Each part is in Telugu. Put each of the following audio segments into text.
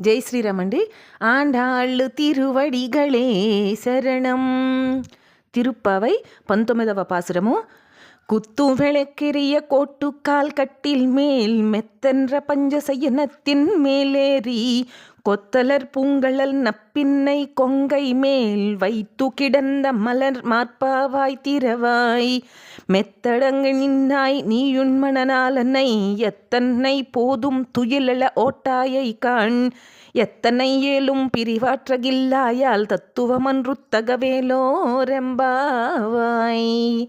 జై శ్రీరామ్ అండి. ఆండాళ్ళు తిరువడిగళే శరణం. తిరుప్పవై పంతొమ్మిదవ పాసురము. குத்தும் விளக்கெறிய கோட்டுக்கால் கட்டில் மேல் மெத்தென்ற பஞ்சசயனத்தின் மேலேறி கொத்தலர் பூங்கழல் நப்பின்னை கொங்கை மேல் வைத்து கிடந்த மலர் மார்பாவாய் திரவாய். மெத்தடங்கு நின்னாய் நீயுண்மணனாலனை எத்தன்னை போதும் துயிலள ஓட்டாயை காண். எத்தனை ஏலும் பிரிவாற்றகில்லாயால் தத்துவமன்று தகவேலோரெம்பாவாய்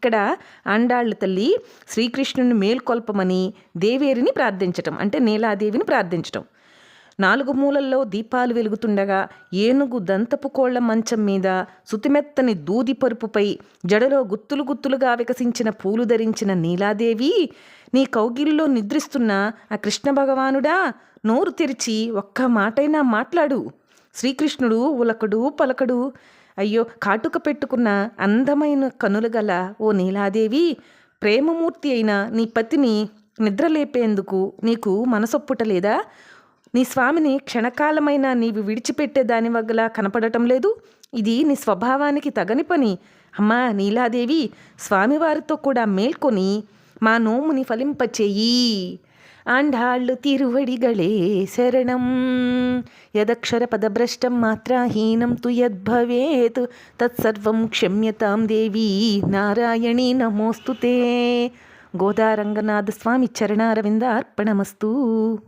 ఇక్కడ ఆండాళ్ళ తల్లి శ్రీకృష్ణుని మేల్కొల్పమని దేవేరిని ప్రార్థించటం అంటే నీలాదేవిని ప్రార్థించటం. నాలుగు మూలల్లో దీపాలు వెలుగుతుండగా ఏనుగు దంతపు కోళ్ళ మంచం మీద సుతిమెత్తని దూది పరుపుపై జడలో గుత్తులు గుత్తులుగా వికసించిన పూలు ధరించిన నీలాదేవి నీ కౌగిల్లో నిద్రిస్తున్న ఆ కృష్ణ భగవానుడా నోరు తెరిచి ఒక్క మాటైనా మాట్లాడు. శ్రీకృష్ణుడు ఉలకడు పలకడు అయ్యో కాటుక పెట్టుకున్న అందమైన కనులు గల ఓ నీలాదేవి ప్రేమమూర్తి అయిన నీ పతిని నిద్రలేపేందుకు నీకు మనసొప్పుటలేదా నీ స్వామిని క్షణకాలమైన నీవు విడిచిపెట్టే దాని వగ్గలా కనపడటం లేదు? ఇది నీ స్వభావానికి తగని పని. అమ్మా నీలాదేవి స్వామివారితో కూడా మేల్కొని మా నోముని ఫలింపచేయి. ఆండాళ్ళు తిరువడిగళే శరణం. యదక్షర పదభ్రష్టం మాత్రాహీనం తు యద్భవేత్. తత్సర్వం క్షమ్యతాం దేవి నారాయణి నమోస్తుతే. గోదారంగనాథ స్వామి చరణారవింద అర్పణమస్తు